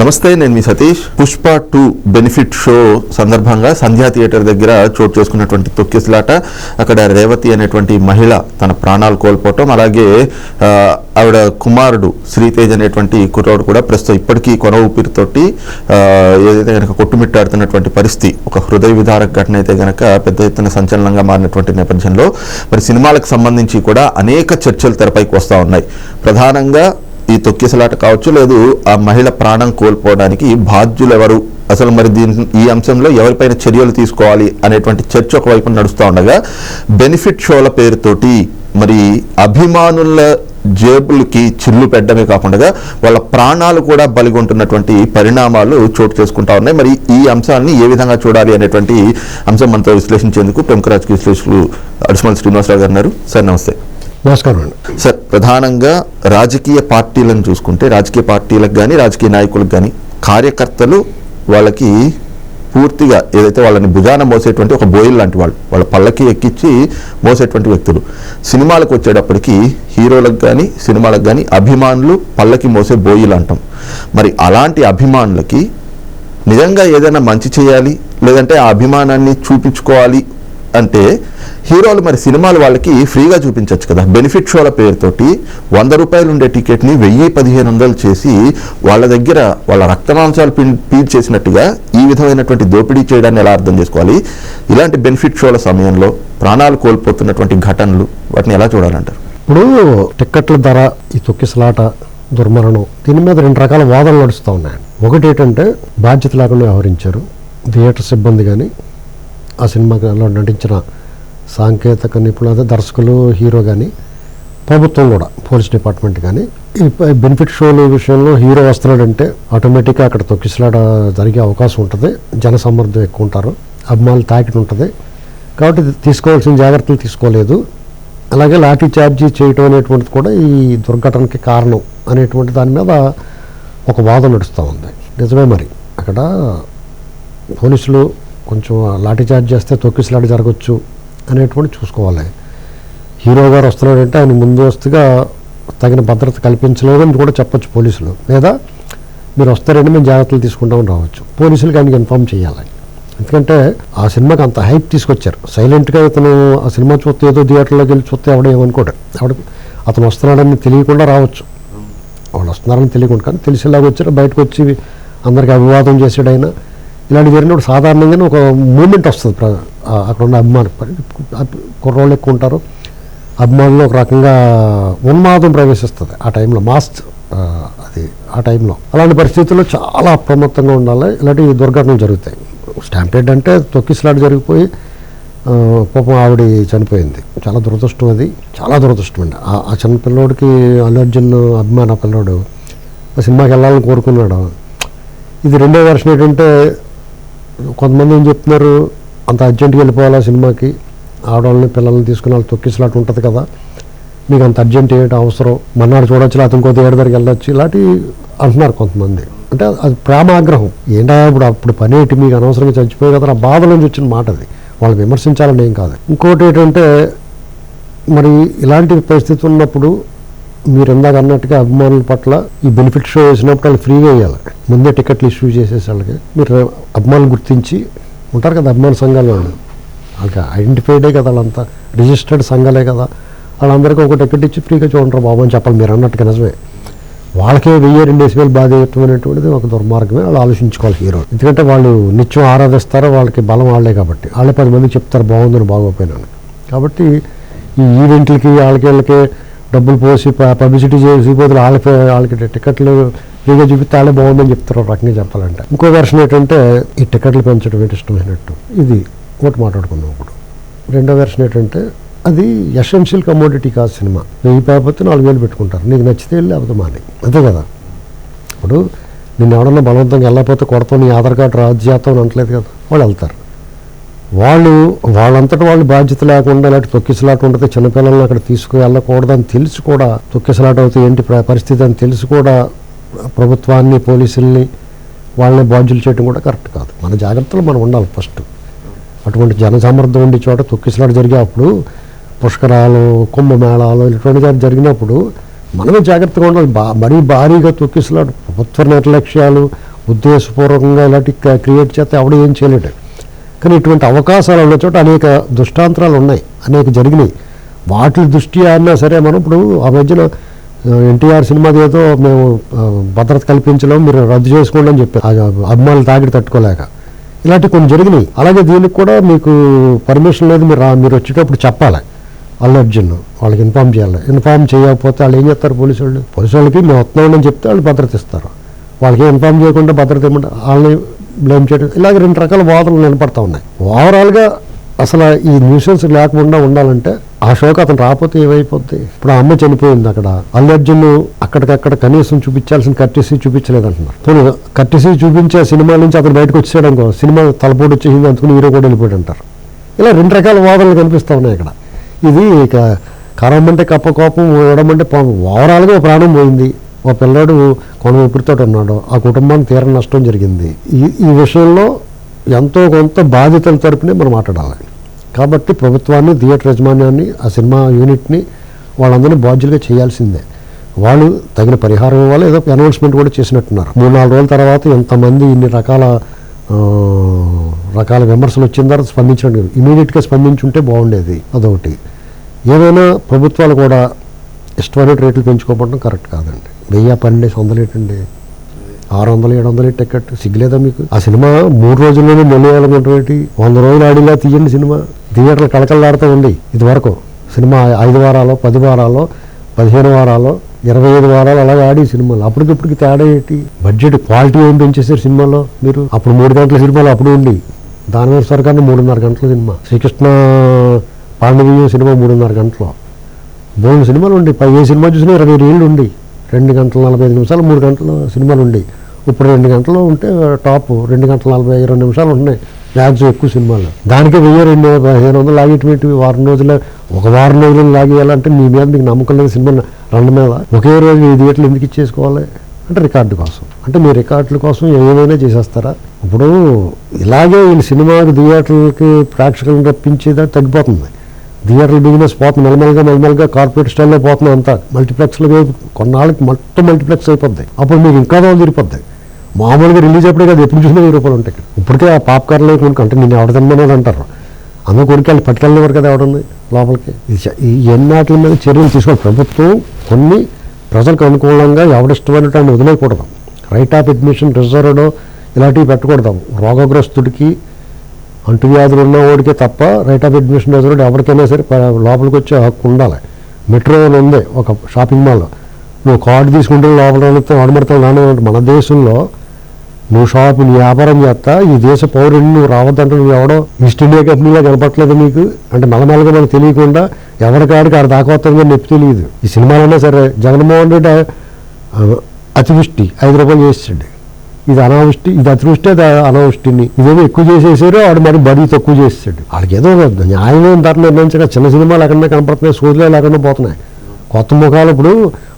నమస్తే నేను మీ Satish. Pushpa two benefit show సందర్భంగా సంధ్యా థియేటర్ దగ్గర చోటు చేసుకున్నటువంటి తొక్కిసలాట అక్కడ రేవతి అనేటువంటి మహిళ తన ప్రాణాలు కోల్పోవటం అలాగే ఆవిడ కుమారుడు శ్రీతేజ్ అనేటువంటి కుర్రాడు కూడా ప్రస్తుతం ఇప్పటికీ కొన ఊపిరితోటి ఏదైతే కనుక కొట్టుమిట్టాడుతున్నటువంటి పరిస్థితి ఒక హృదయ విధారక ఘటన అయితే కనుక పెద్ద ఎత్తున సంచలనంగా మారినటువంటి నేపథ్యంలో మరి సినిమాలకు సంబంధించి కూడా అనేక చర్చలు తెరపైకి వస్తూ ఉన్నాయి. ప్రధానంగా ఈ తొక్కిసలాట కావచ్చు లేదు ఆ మహిళ ప్రాణం కోల్పోవడానికి బాధ్యులు ఎవరు అసలు మరి దీని ఈ అంశంలో ఎవరిపైన చర్యలు తీసుకోవాలి అనేటువంటి చర్చ ఒకవైపు నడుస్తూ ఉండగా బెనిఫిట్ షోల పేరుతోటి మరి అభిమానుల జేబులకి చిల్లు పెట్టడమే కాకుండా వాళ్ళ ప్రాణాలు కూడా బలిగొంటున్నటువంటి పరిణామాలు చోటు చేసుకుంటా ఉన్నాయి. మరి ఈ అంశాన్ని ఏ విధంగా చూడాలి అనేటువంటి అంశం మనతో విశ్లేషించేందుకు ప్రముఖ రాజకీయ విశ్లేషకులు అడిసిమల్ శ్రీనివాసరావు గారు అన్నారు సార్ నమస్తే. నమస్కారం అండి. సార్ ప్రధానంగా రాజకీయ పార్టీలను చూసుకుంటే రాజకీయ పార్టీలకు కానీ రాజకీయ నాయకులకు కానీ కార్యకర్తలు వాళ్ళకి పూర్తిగా ఏదైతే వాళ్ళని భుజాన మోసేటువంటి ఒక బోయిల్ లాంటి వాళ్ళు వాళ్ళ పళ్ళకి ఎక్కించి మోసేటువంటి వ్యక్తులు. సినిమాలకు వచ్చేటప్పటికి హీరోలకు కానీ సినిమాలకు కానీ అభిమానులు పళ్ళకి మోసే బోయిలు అంటాం. మరి అలాంటి అభిమానులకి నిజంగా ఏదైనా మంచి చేయాలి లేదంటే ఆ అభిమానాన్ని చూపించుకోవాలి అంటే హీరోలు మరి సినిమాలు వాళ్ళకి ఫ్రీగా చూపించవచ్చు కదా. బెనిఫిట్ షోల పేరుతోటి వంద రూపాయలు ఉండే టికెట్ని వెయ్యి పదిహేను వందలు చేసి వాళ్ళ దగ్గర వాళ్ళ రక్తమాంసాలు పీ చేసినట్టుగా ఈ విధమైనటువంటి దోపిడీ చేయడాన్ని ఎలా అర్థం చేసుకోవాలి? ఇలాంటి బెనిఫిట్ షోల సమయంలో ప్రాణాలు కోల్పోతున్నటువంటి ఘటనలు వాటిని ఎలా చూడాలంటారు? ఇప్పుడు టిక్కెట్ల ధర ఈ తొక్కిసలాట దుర్మరణం దీని మీద రెండు రకాల వాదనలు నడుస్తూ ఉన్నాయండి. ఒకటి ఏంటంటే బాధ్యత లేకుండా వ్యవహరించారు. థియేటర్ సిబ్బంది కానీ ఆ సినిమాలో నటించిన సాంకేతిక నిపుణులు దర్శకులు హీరో కానీ ప్రభుత్వం కూడా పోలీస్ డిపార్ట్మెంట్ కానీ ఈ బెనిఫిట్ షోల విషయంలో హీరో వస్తున్నాడంటే ఆటోమేటిక్గా అక్కడ తొక్కిసలాడ జరిగే అవకాశం ఉంటుంది. జన సమర్థం ఎక్కువ ఉంటారు. అభిమానులు తాకిడి ఉంటుంది. కాబట్టి తీసుకోవాల్సిన జాగ్రత్తలు తీసుకోలేదు. అలాగే లాఠీ చార్జీ చేయటం అనేటువంటిది కూడా ఈ దుర్ఘటనకి కారణం అనేటువంటి దాని మీద ఒక వాదన నడుస్తూ ఉంది. నిజమే మరి. అక్కడ పోలీసులు కొంచెం లాఠీ చార్జ్ చేస్తే తొక్కిసలాట జరగచ్చు అనేటువంటి చూసుకోవాలి. హీరో గారు వస్తున్నాడంటే ఆయన ముందస్తుగా తగిన భద్రత కల్పించలేదని కూడా చెప్పచ్చు పోలీసులు. లేదా మీరు వస్తారంటే మేము జాగ్రత్తలు తీసుకుంటామని రావచ్చు. పోలీసులకి ఆయనకి ఇన్ఫామ్ చేయాలి. ఎందుకంటే ఆ సినిమాకి అంత హైప్ తీసుకొచ్చారు. సైలెంట్గా అతను ఆ సినిమా చూస్తే ఏదో థియేటర్లోకి వెళ్ళి చూస్తే ఎవడ ఏమనుకోడు. ఎవడ అతను వస్తున్నాడని తెలియకుండా రావచ్చు. వాళ్ళు వస్తున్నారని తెలియకుండా కానీ తెలిసేలాగా వచ్చారు. బయటకు వచ్చి అందరికి అభివాదం చేసాడు ఆయన. ఇలాంటి జరిగినప్పుడు సాధారణంగానే ఒక మూమెంట్ వస్తుంది ప్ర- అక్కడ ఉన్న అభిమాన. కుర్రోళ్ళు ఎక్కువ ఉంటారు. అభిమానులు ఒక రకంగా ఉన్మాదం ప్రవేశిస్తుంది ఆ టైంలో మాస్ట్ అది ఆ టైంలో అలాంటి పరిస్థితుల్లో చాలా అప్రమత్తంగా ఉండాలి. ఇలాంటి దుర్ఘటనలు జరుగుతాయి. స్టాంపేడ్ అంటే తొక్కిసలాట జరిగిపోయి పాపం ఆవిడ చనిపోయింది. చాలా దురదృష్టం అది. చాలా దురదృష్టం అండి. ఆ- చిన్న పిల్లోడికి అల్లు అర్జున్ అభిమాన పిల్లోడు ఆ సినిమాకి వెళ్ళాలని కోరుకున్నాడు. ఇది రెండో వర్షం ఏంటంటే కొంతమంది ఏం చెప్తున్నారు అంత అర్జెంటుగా వెళ్ళిపోవాలా సినిమాకి? ఆడవాళ్ళని పిల్లల్ని తీసుకుని వాళ్ళు తొక్కిసలాట ఉంటుంది కదా. మీకు అంత అర్జెంట్ ఏంటి అవసరం? మన్నాడు చూడొచ్చు లేకపోతే ఇంకో థియేటర్ దగ్గరికి వెళ్ళొచ్చు ఇలాంటి అంటున్నారు కొంతమంది. అంటే అది ప్రేమాగ్రహం ఏంటా ఇప్పుడు అప్పుడు పని ఏంటి? మీకు అనవసరంగా చచ్చిపోయి కదా ఆ బాధ నుంచి వచ్చిన మాట అది. వాళ్ళు విమర్శించాలని ఏం కాదు. ఇంకోటి ఏంటంటే మరి ఇలాంటి పరిస్థితి ఉన్నప్పుడు మీరు ఇందాక అన్నట్టుగా అభిమానుల పట్ల ఈ బెనిఫిట్ షో వేసినప్పుడు వాళ్ళు ఫ్రీగా వేయాలి. ముందే టికెట్లు ఇష్యూ చేసేసి వాళ్ళకి. మీరు అభిమానులు గుర్తించి ఉంటారు కదా అభిమాన సంఘాలు వాళ్ళు. వాళ్ళకి ఐడెంటిఫైడే కదా వాళ్ళంతా. రిజిస్టర్డ్ సంఘాలే కదా. వాళ్ళందరికీ ఒక టికెట్ ఇచ్చి ఫ్రీగా చూడరు బాబు అని చెప్పాలి మీరు అన్నట్టుగా నిజమే. వాళ్ళకే వెయ్యి రెండేసి వేలు బాధ చేయటం అనేటువంటిది ఒక దుర్మార్గమే. వాళ్ళు ఆలోచించుకోవాలి హీరో. ఎందుకంటే వాళ్ళు నిత్యం ఆరాధిస్తారు వాళ్ళకి బలం వాళ్ళే కాబట్టి. వాళ్ళే పది మంది చెప్తారు బాగుందని బాగోపోయినాను కాబట్టి ఈ ఈవెంట్లకి వాళ్ళకి వీళ్ళకి డబ్బులు పోసి పబ్లిసిటీ చేసి పోతే వాళ్ళకి వాళ్ళకి టికెట్లు ఫ్రీగా చూపిస్తే వాళ్ళే బాగుందని చెప్తారు రకంగా చెప్పాలంటే. ఇంకో వెర్షన్ ఏంటంటే ఈ టికెట్లు పెంచడం ఏంటి ఇష్టమైనట్టు. ఇది ఒకటి మాట్లాడుకుందాం ఇప్పుడు. రెండో వెర్షన్ ఏంటంటే అది ఎసెన్షియల్ కమోడిటీ కాదు సినిమా. వెయ్యి పేపర్తో నాలుగు వేలు పెట్టుకుంటారు. నీకు నచ్చితే వెళ్ళి లేకపోతే మాని. అంతే కదా? ఇప్పుడు నేను ఎవడన్నా బలవంతంగా వెళ్ళకపోతే కొడతాను నీ ఆధార్ కార్డు రాజ్యాతం అని అనట్లేదు కదా? వాళ్ళు వెళ్తారు. వాళ్ళు వాళ్ళంతటా వాళ్ళు బాధ్యత లేకుండా ఇలాంటి తొక్కిసలాట ఉంటుంది చిన్నపిల్లల్ని అక్కడ తీసుకు వెళ్ళకూడదని తెలిసి కూడా తొక్కిసలాట అవుతాయి ఏంటి పరిస్థితి అని తెలిసి కూడా ప్రభుత్వాన్ని పోలీసుల్ని వాళ్ళని బాధ్యులు చేయడం కూడా కరెక్ట్ కాదు. మన జాగ్రత్తలు మనం ఉండాలి ఫస్ట్. అటువంటి జనసమర్థం ఉండే చోట తొక్కిసలాట జరిగేప్పుడు పుష్కరాలు కుంభమేళాలు ఇటువంటి జరిగినప్పుడు మనమే జాగ్రత్తగా ఉండాలి. బా మరీ భారీగా తొక్కిసలాట ప్రభుత్వ నిర్లక్ష్యాలు ఉద్దేశపూర్వకంగా ఇలాంటి క్రియేట్ చేస్తే ఎవడ ఏం చేయలేడు. కానీ ఇటువంటి అవకాశాలు ఉన్న చోట అనేక దుష్టాంతరాలు ఉన్నాయి అనేక జరిగినాయి. వాటి దృష్ట్యా అన్నా సరే మనం ఇప్పుడు ఆ మధ్యన ఎన్టీఆర్ సినిమా ఏదో మేము భద్రత కల్పించలేం మీరు రద్దు చేసుకోండి అని చెప్పారు. అభిమానులు తాగిడి తట్టుకోలేక. ఇలాంటి కొన్ని జరిగినాయి. అలాగే దీనికి కూడా మీకు పర్మిషన్ లేదు మీరు రా- మీరు వచ్చేటప్పుడు చెప్పాలి. అల్లు అర్జున్ వాళ్ళకి ఇన్ఫామ్ చేయాలి. ఇన్ఫామ్ చేయకపోతే వాళ్ళు ఏం చేస్తారు పోలీసు వాళ్ళు పోలీసు వాళ్ళకి మేము వస్తున్నామని చెప్తే వాళ్ళు భద్రత ఇస్తారు. వాళ్ళకి ఇన్ఫామ్ చేయకుండా భద్రత ఇవ్వమంటే వాళ్ళని బ్లేమ్ చేయడం. ఇలాగ రెండు రకాల వాదనలు నిలబడతా ఉన్నాయి. ఓవరాల్గా అసలు ఈ న్యూసెన్స్ లేకుండా ఉండాలంటే ఆ షోకి అతను రాకపోతే ఏమైపోద్ది? ఇప్పుడు ఆ అమ్మ చనిపోయింది అక్కడ. అల్లర్జును అక్కడికక్కడ కనీసం చూపించాల్సిన కర్టీసీ చూపించలేదు అంటున్నారు పోనీ కర్టీసీ చూపించే సినిమా నుంచి అతను బయటకు వచ్చాడు అనుకో సినిమా తలపోటు వచ్చేసింది అందుకుని హీరో కూడా వెళ్ళిపోయాడు అంటారు. ఇలా రెండు రకాల వాదనలు కనిపిస్తూ ఉన్నాయి ఇక్కడ. ఇది ఇక కరమంటే కప్ప కోపం ఓడమంటే పాపం ఓవరాల్గా ప్రాణం పోయింది. ఓ పిల్లాడు కొన ఉన్నాడు. ఆ కుటుంబానికి తీర నష్టం జరిగింది. ఈ ఈ విషయంలో ఎంతో కొంత బాధ్యతల తరపునే మనం మాట్లాడాలి. కాబట్టి ప్రభుత్వాన్ని థియేటర్ యజమాన్యాన్ని ఆ సినిమా యూనిట్ని వాళ్ళందరినీ బాధ్యులుగా చేయాల్సిందే. వాళ్ళు తగిన పరిహారం ఇవ్వాలి ఏదో అనౌన్స్మెంట్ కూడా చేసినట్టున్నారు. మూడు నాలుగు రోజుల తర్వాత ఎంతమంది ఇన్ని రకాల రకాల విమర్శలు వచ్చిన తర్వాత స్పందించడం ఇమీడియట్గా స్పందించుంటే బాగుండేది. అదొకటి. ఏదైనా ప్రభుత్వాలు కూడా ఇష్టమైన రేట్లు పెంచుకోవడం కరెక్ట్ కాదండి. వెయ్యి పన్నెండు వందలు ఏంటండి ఆరు వందలు ఏడు వందలు టికెట్ సిగ్గులేదా మీకు? ఆ సినిమా మూడు రోజుల్లోనే మొలియాలన్నటువంటి వంద రోజులు ఆడిలా తీయండి సినిమా. థియేటర్లు కళకళలాడుతూ ఉంది ఇది వరకు సినిమా ఐదు వారాలు పది వారాలు పదిహేను వారాలు ఇరవై ఐదు వారాలు అలాగే ఆడి సినిమాలు. అప్పటికిప్పటికి తేడా ఏంటి? బడ్జెట్ క్వాలిటీ ఏం పెంచేసారు సినిమాలో మీరు? అప్పుడు మూడు గంటల సినిమాలు అప్పుడు ఉంది దాని సరికన్నా మూడున్నర గంటల సినిమా. శ్రీకృష్ణ పాండవీయం సినిమా మూడున్నర గంటలు. మూడు సినిమాలు ఉండి పై ఏ సినిమా చూసినా ఇరవై ఏళ్ళు ఉండి రెండు గంటల నలభై ఐదు నిమిషాలు మూడు గంటల సినిమాలు ఉండి ఇప్పుడు రెండు గంటలు ఉంటే టాప్ రెండు గంటల నలభై ఇరవై నిమిషాలు ఉన్నాయి మ్యాక్సిమం ఎక్కువ సినిమాలు. దానికి వెయ్యి రెండు పదిహేను వందలు లాగేటువంటి వారం రోజులు ఒక వారం రోజులు లాగేయాలంటే మీ మీద మీకు నమ్మకం లేదు సినిమా రెండు మీద ఒకే రోజు ఈ థియేటర్లు ఎందుకు ఇచ్చేసుకోవాలి? అంటే రికార్డు కోసం. అంటే మీ రికార్డుల కోసం ఏమైనా చేసేస్తారా? ఇప్పుడు ఇలాగే వీళ్ళు సినిమాకి థియేటర్లకి ప్రేక్షకులను రప్పించేదా తగ్గిపోతుంది. థియేటర్ బిజినెస్ పోతుంది. మెల్లమెల్లగా మెల్లమెల్లగా కార్పొరేట్ స్టైల్లో పోతుంది అంతా. మల్టీప్లెక్స్లో కొన్నాళ్ళకి మొత్తం మల్టీప్లెక్స్ అయిపోద్ది. అప్పుడు మీకు ఇంకా దాని తిరిగిపోద్ది. మామూలుగా రిలీజ్ అప్పుడే కదా ఎప్పుడు చూసినా వెయ్యి రూపాయలు ఉంటాయి. ఇప్పటికే ఆ పాప్కార్న్లో కొనుక్కు అంటే నేను ఎవడదమ్మనేది తిన్నాను అంటారు. అందరూ వెళ్ళి పట్టుకెళ్ళినవారు కదా ఎవడుంది లోపలికి. ఈ ఎన్నాటి మీద చర్యలు తీసుకోవాలి. ప్రభుత్వం కొన్ని ప్రజలకు అనుకూలంగా ఎవడిష్టమైనటువంటి వదిలేయకూడదు రైట్ ఆఫ్ అడ్మిషన్ రిజర్వ్డ్ ఇలాంటివి పెట్టకూడదు. రోగగ్రస్తుడికి అంటువ్యాధులు ఉన్నవాడికే తప్ప రైట్ ఆఫ్ అడ్మిషన్ రిజర్వ్డ్ ఎవరికైనా సరే లోపలికి వచ్చే హక్కు ఉండాలి. మెట్రో అని ఉంది ఒక షాపింగ్ మాల్ నువ్వు కార్డు తీసుకుంటే లోపల వెళితే నాన్న మన దేశంలో నువ్వు షాప్ నీ వ్యాపారం చేస్తా ఈ దేశ పౌరుడిని నువ్వు రావద్దంటే నువ్వు ఎవడో ఈస్ట్ ఇండియా కంపెనీలో కనపట్లేదు నీకు? అంటే మెల్లమెల్లగా మనకు తెలియకుండా ఎవరికాడికి ఆడ దాకా వస్తుందని నొప్పి తెలియదు. ఈ సినిమాలన్నా సరే జగన్మోహన్ రెడ్డి అతివృష్టి ఐదు రూపాయలు చేసాడు ఇది అనావృష్టి ఇది అతివృష్టి అది అనావృష్టిని. ఇదేమో ఎక్కువ చేసేసారు ఆడు మరి బడి తక్కువ చేస్తాడు వాళ్ళకి ఏదో న్యాయమైన ధర నిర్ణయించగా చిన్న సినిమాలు ఎక్కడన్నా కనపడుతున్నాయి సోదులే లేకుండా పోతున్నాయి. కొత్త ముఖాలు ఇప్పుడు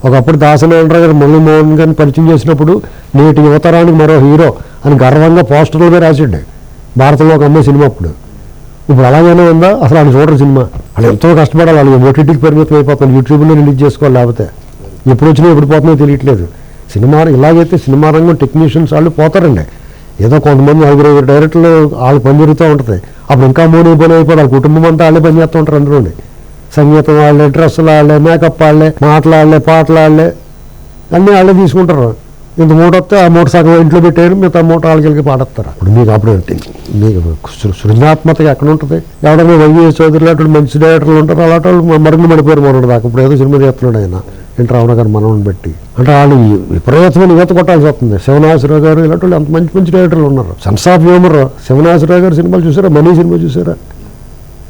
ఒకప్పుడు దాసనారాయణ గారు మురళీమోహన్ గారిని పరిచయం చేసినప్పుడు నేటి యువతరానికి మరో హీరో అని గర్వంగా పోస్టర్ల మీద రాసాడు. భారతంలో ఒక అమ్మాయి సినిమా అప్పుడు. ఇప్పుడు అలాగైనా ఉందా? అసలు ఆయన చూడరు సినిమా. వాళ్ళు ఎంతో కష్టపడాలి వాళ్ళు ఓటీటీకి పరిమితం అయిపోతుంది యూట్యూబ్లో రిలీజ్ చేసుకోవాలి లేకపోతే. ఎప్పుడు వచ్చినా ఎప్పుడు పోతుందో తెలియట్లేదు. సినిమా ఇలాగైతే సినిమా రంగం టెక్నీషియన్స్ వాళ్ళు పోతారండి. ఏదో కొంతమంది నలుగురు డైరెక్టర్లు వాళ్ళు పని జరుగుతూ ఉంటుంది. అప్పుడు ఇంకా మూడు పని అయిపోయి వాళ్ళ కుటుంబం అంతా వాళ్ళే పని చేస్తూ ఉంటారు అందులోనే. సంగీతం వాళ్ళే డ్రెస్సులు వాళ్ళే మేకప్ వాళ్ళే మాట్లాడలే పాటలు వాళ్ళే అన్నీ వాళ్ళే తీసుకుంటారు. ఇంత మూట వస్తే ఆ మూట సగం ఇంట్లో పెట్టారు మిగతా మూట వాళ్ళకి పాడేస్తారు. అప్పుడు మీకు అప్పుడు మీకు సృ- ఎక్కడ ఉంటుంది? ఎవడన్నా వైవి చౌదరి లాంటి మంచి డైరెక్టర్లు ఉంటారు అలాంటి వాళ్ళు మరుగున పడిపోయారు మనోడు దాకా. ఇప్పుడు ఏదో సినిమా చేస్తున్నాడు ఆయన. ఎన్ రావణ గారు మనోడిని పెట్టి అంటే వాళ్ళు విపరీతమైన ఈత కొట్టాల్సి వస్తుంది. శివనాథరావు గారు ఇలాంటి వాళ్ళు అంత మంచి మంచి డైరెక్టర్లు ఉన్నారు. సన్స్ ఆఫ్ హ్యూమర్ శివనాథరావు గారు సినిమాలు చూసారా? మనీ సినిమా చూసారా?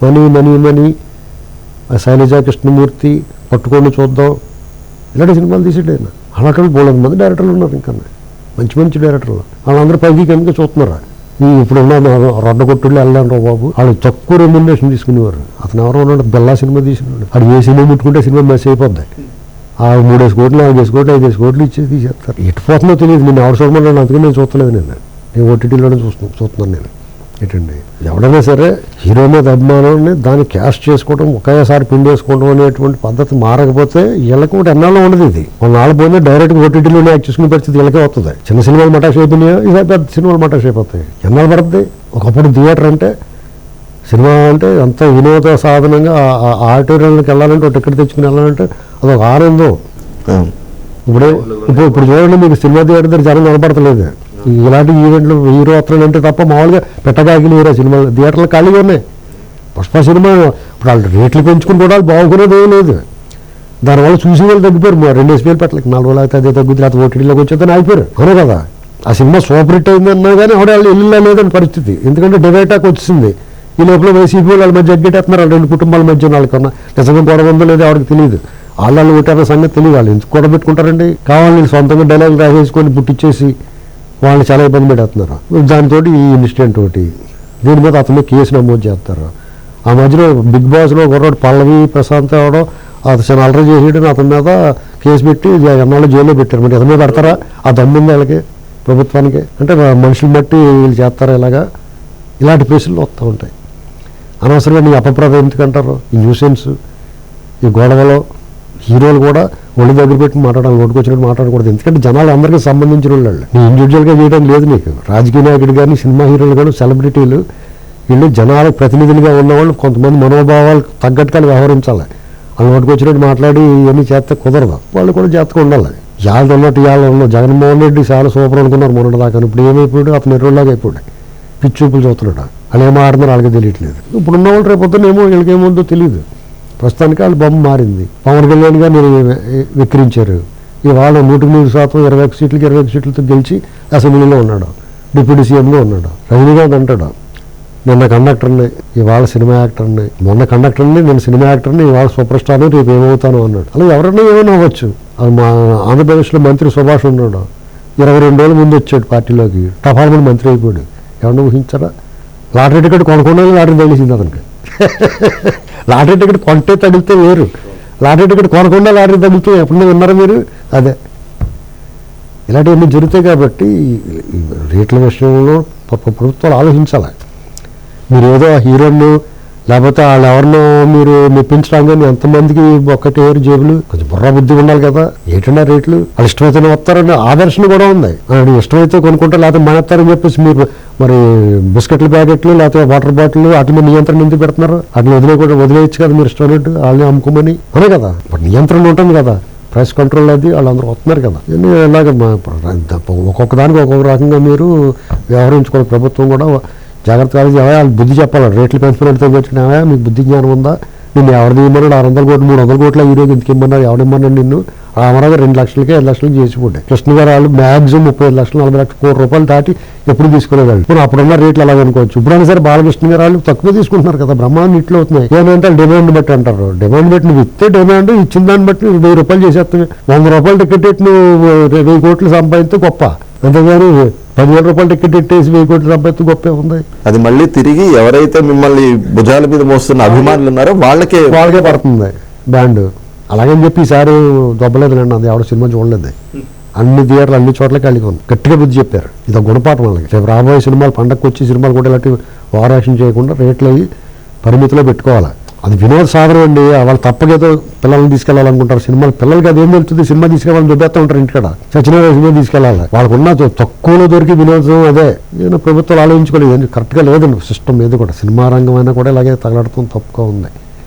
మనీ మనీ మనీ ఆ శైలజ కృష్ణమూర్తి పట్టుకొని చూద్దాం. ఇలాంటి సినిమాలు తీసాడు ఆయన అలాంటి బోళ్ళంత మంది డైరెక్టర్లు ఉన్నారు ఇంకా. మంచి మంచి డైరెక్టర్లు. వాళ్ళందరూ పైకి కిందకి చూస్తున్నారా? ఈ ఇప్పుడున్న రొడ్డ కొట్టుళ్ళు వెళ్ళాను బాబు వాళ్ళు తక్కువ రెమ్యునేషన్ తీసుకునేవారు. అతను ఎవరో ఉన్నాడు బెల్లా సినిమా తీసుకున్నాడు అది ఏ సినిమా ముట్టుకుంటే సినిమా మెస్ అయిపోద్ది. ఆ మూడేసి కోట్లు ఐదేసి కోట్లు ఐదేసి కోట్లు ఇచ్చేది తీసేస్తారు. ఎటు పోతుందో తెలియదు. నేను ఎవరు చూడమన్నాను అందుకని నేను చూస్తలేదు నేను నేను ఓటీటీలోనే చూస్తున్నాను చూస్తున్నాను నేను. ఏంటండి? ఎవడైనా సరే హీరో మీద అభిమానాన్ని దాన్ని క్యాష్ చేసుకోవడం ఒకేసారి పిండి వేసుకోవడం అనేటువంటి పద్ధతి మారకపోతే వీళ్ళకి కూడా ఎన్నాళ్ళు ఉండదు ఇది. కొన్నాళ్ళు పోయినా డైరెక్ట్గా ఓటీటీలోనే యాక్ట్ చేసుకునే పరిస్థితి వీళ్ళకే వస్తుంది చిన్న సినిమాలు మటాష్ అయిపోయినాయో ఈసారి పెద్ద సినిమాలు మటాష్ అయిపోతాయి. ఎన్నాళ్ళు పడుతుంది ఒకప్పుడు థియేటర్ అంటే సినిమా అంటే అంత వినోద సాధనంగా ఆడిటోరియంలోకి వెళ్ళాలంటే ఒక టికెట్ తెచ్చుకుని వెళ్ళాలంటే అదొక ఆనందం. ఇప్పుడు ఇప్పుడు ఇప్పుడు చూడండి మీకు సినిమా థియేటర్ దగ్గర జనం కనపడతలేదు ఇలాంటి ఈవెంట్లు హీరో వస్తున్నాడు అంటే తప్ప మామూలుగా పెట్టగాగిలి హీరో సినిమా థియేటర్లు ఖాళీగా ఉన్నాయి. పుష్ప సినిమా ఇప్పుడు వాళ్ళు రేట్లు పెంచుకుని కూడా బాగుకునేది ఏం లేదు. దానివల్ల చూసి వాళ్ళు తగ్గిపోయారు. మా రెండు వేలు పెట్టలేదు నాలుగు రోజులు అయితే అదే తగ్గుద్ది లేకపోతే ఓటీటీలోకి వచ్చేదని అయిపోయారు అవును కదా? ఆ సినిమా సూపర్ హిట్ అయింది అన్నా కానీ ఆవిడ వాళ్ళు ఇల్లు లేదని పరిస్థితి. ఎందుకంటే డివైటాక్ వచ్చింది. ఈ లోపల వైసీపీ వాళ్ళ మధ్య అగ్గెట్టేస్తున్నారు వాళ్ళ రెండు కుటుంబాల మధ్య వాళ్ళకన్నా నిజంగా గొడవ ఉందో లేదో ఆవిడకి తెలియదు వాళ్ళు వాళ్ళు సంగతి తెలియదు వాళ్ళు ఎందుకు గొడవ పెట్టుకుంటారండి? కావాలని సొంతంగా డైలాగ్ రాసేసుకొని పుట్టించేసి వాళ్ళు చాలా ఇబ్బంది పెడుతున్నారు దాంతో ఈ ఇన్సిడెంట్ ఒకటి. దీని మీద అతను కేసు నమోదు చేస్తారు. ఆ మధ్యలో బిగ్ బాస్లో ఒకరోడు పల్లవి ప్రశాంత్ అవడం అతను అలరి చేసేయడం అతని మీద కేసు పెట్టి ఎన్నాళ్ళు జైల్లో పెట్టారు. మరి మీద పెడతారా? ఆ దమ్ముంది వాళ్ళకి ప్రభుత్వానికి. అంటే మనుషులు బట్టి వీళ్ళు చేస్తారా ఇలాగా. ఇలాంటి ప్రశ్నలు వస్తూ ఉంటాయి. అనవసరంగా నీ అపప్రద ఎందుకంటారు? ఈ న్యూసెన్స్ ఈ గొడవలో హీరోలు కూడా ఒళ్ళు దగ్గర పెట్టి మాట్లాడాలి నోటుకొచ్చినట్టు మాట్లాడకూడదు. ఎందుకంటే జనాలు అందరికీ సంబంధించిన వాళ్ళు నీ ఇండివిజువల్గా చేయడం లేదు నీకు రాజకీయ నాయకుడు కానీ సినిమా హీరోలు కానీ సెలబ్రిటీలు వీళ్ళు జనాల ప్రతినిధులుగా ఉన్నవాళ్ళు కొంతమంది మనోభావాలకు తగ్గట్టుగా వ్యవహరించాలి. వాళ్ళు నోటుకొచ్చినట్టు మాట్లాడి ఇవన్నీ చేస్తే కుదరదు. వాళ్ళు కూడా జాగ్రత్తగా ఉండాలి. యాళ్ళు ఉన్నట్టు యాళ్ళు ఉన్న జగన్మోహన్ రెడ్డి చాలా సూపర్ అనుకున్నారు. మొన్నటి దాకా ఇప్పుడు ఏమైపోయాడు? అతను ఎర్రోళ్ళగా అయిపోయాడు. పిచ్చి చూపులు చూస్తున్నాడు. వాళ్ళు ఏం ఆడుతున్నారు వాళ్ళకి తెలియట్లేదు. ఇప్పుడు ఉన్న వాళ్ళు రేపు పొద్దున్న ఏమో వీళ్ళకి ఏముందో తెలియదు ప్రస్తుతానికి వాళ్ళ బొమ్మ మారింది. పవన్ కళ్యాణ్ గారిని విక్రయించారు విక్రించారు. ఇవాళ నూటికి నూరు శాతం ఇరవై ఒక సీట్లకి ఇరవై ఒక సీట్లతో గెలిచి అసెంబ్లీలో ఉన్నాడు. డిప్యూటీ సీఎంలో ఉన్నాడు. రజనీకాంత్ అంటాడు. నిన్న కండక్టర్ని ఇవాళ సినిమా యాక్టర్ని మొన్న కండక్టర్ని నేను సినిమా యాక్టర్ని ఇవాళ సూపర్ స్టార్ని రేపు ఏమవుతాను అన్నాడు. అలా ఎవరన్నా ఏమైనా అవ్వచ్చు. అది మా ఆంధ్రప్రదేశ్లో మంత్రి సుభాష్ ఉన్నాడు. ఇరవై రెండు రోజుల ముందు వచ్చాడు పార్టీలోకి. టపాల్మని మంత్రి అయిపోయాడు ఎవరన్నా ఊహించారా? లాటరీ టికెట్ కొనుక్కునే లాటరీ తగిలిసింది అతనికి. లాటరీ టికెట్ కొంటే తగిలితే వేరు. లాటరీ టికెట్ కొనకుండా లాటరీ తగిలితే ఎప్పుడైనా విన్నారా మీరు? అదే. ఇలాంటివన్నీ జరుగుతాయి కాబట్టి రేట్ల విషయంలో ప్రభుత్వాలు ఆలోచించాలి. మీరు ఏదో హీరోను లేకపోతే వాళ్ళు ఎవరినో మీరు మెప్పించడం కానీ ఎంతమందికి ఒక్కటి ఏరు జేబులు కొంచెం బుర్ర బుద్ధి ఉండాలి కదా. ఏంటన్నా రేట్లు? వాళ్ళు ఇష్టమైతే వస్తారని ఆదర్శన కూడా ఉంది. ఇష్టమైతే కొనుక్కుంటారు లేకపోతే మానేస్తారని చెప్పేసి మీరు మరి బిస్కెట్ల ప్యాకెట్లు లేకపోతే వాటర్ బాటిల్ వాటి మీద నియంత్రణ ఎందుకు పెడుతున్నారు? వాటిని వదిలే కూడా వదిలేయచ్చు కదా మీరు ఇష్టమైనట్టు వాళ్ళని అమ్ముకోమని. అనే కదా? ఇప్పుడు నియంత్రణ ఉంటుంది కదా. ప్రైస్ కంట్రోల్ అది వాళ్ళందరూ వస్తున్నారు కదా. ఇలాగ ఒక్కొక్క దానికి ఒక్కొక్క రకంగా మీరు వ్యవహరించుకోవాలి ప్రభుత్వం కూడా జాగ్రత్త కాలేజ్ "ఏవయ్య, బుద్ధి చెప్పాలి? రేట్లు పెంచుకున్నట్టు వచ్చినావా మీకు బుద్ధి జ్ఞానం ఉందా? నిన్ను ఎవరిది ఇమ్మన్నాడు? ఆరు వందల కోట్లు మూడు వందల కోట్ల ఈరోజు ఇమ్మన్నాడు ఎవరు ఇమ్మన్నాడు నిన్ను? రామారావు రెండు లక్షలకి ఐదు లక్షలకి చేసిపోండి. కృష్ణ గారు వాళ్ళు మ్యాక్సిమం ముప్పై ఐదు లక్షలు నలభై లక్షల కోటి రూపాయలు దాటి ఎప్పుడు తీసుకునేవాళ్ళు ఇప్పుడు అప్పుడున్న రేట్లు అలాగే అనుకోవచ్చు ఇప్పుడైనా సరే బాలకృష్ణ గారు వాళ్ళు తక్కువ తీసుకుంటున్నారు కదా బ్రహ్మాండం ఇట్లా అవుతున్నాయి. ఏమంటే డిమాండ్ బట్టి అంటారు. డిమాండ్ బట్టి నువ్వు ఇస్తే డిమాండ్ ఇచ్చిన దాన్ని బట్టి వెయ్యి రూపాయలు చేసేస్తున్నాయి వంద రూపాయలు టికెట్ నువ్వు వెయ్యి కోట్లు సంపాదిస్తే గొప్ప. అంతేగాని పదివేల రూపాయలు టికెట్ ఎట్టేసి వెయ్యి కోట్లు సంపాదిస్తే గొప్ప ఉంది. అది మళ్ళీ తిరిగి ఎవరైతే మిమ్మల్ని భుజాల మీద మోస్తున్న అభిమానులు ఉన్నారో వాళ్ళకే వాళ్ళకే పడుతుంది బ్యాండ్. అలాగని చెప్పి ఈసారి దొబ్బలేదు నేను అది ఎవడ సినిమా చూడలేదు. అన్ని థియేటర్లు అన్ని చోట్ల కలిగి ఉంది. గట్టిగా బుద్ధి చెప్పారు. ఇది ఒక గుణపాఠం వాళ్ళకి. రేపు రాబోయే సినిమాలు పండగకి వచ్చి సినిమాలు కూడా ఇలాంటి ఓవరాక్షన్ చేయకుండా రేట్లు అవి పరిమితిలో పెట్టుకోవాలి? అది వినోద సాధనం అండి. వాళ్ళు తప్పకేదో పిల్లల్ని తీసుకెళ్ళాలనుకుంటారు సినిమాలు పిల్లలకి అది ఏం తెలుస్తుంది? సినిమా తీసుకెళ్ళాలని దుబ్బేస్తూ ఉంటారు ఇంటికాడ సచిన సినిమా తీసుకెళ్ళాలి. వాళ్ళకున్న తొ- తక్కువలో దొరికి వినోదం అదే. నేను ప్రభుత్వాలు ఆలోచించుకోలేదు. కరెక్ట్గా లేదండి. సిస్టమ్ ఏది కూడా. సినిమా రంగం అయినా కూడా ఇలాగే తగలడుతుంది తప్పుగా ఉంది.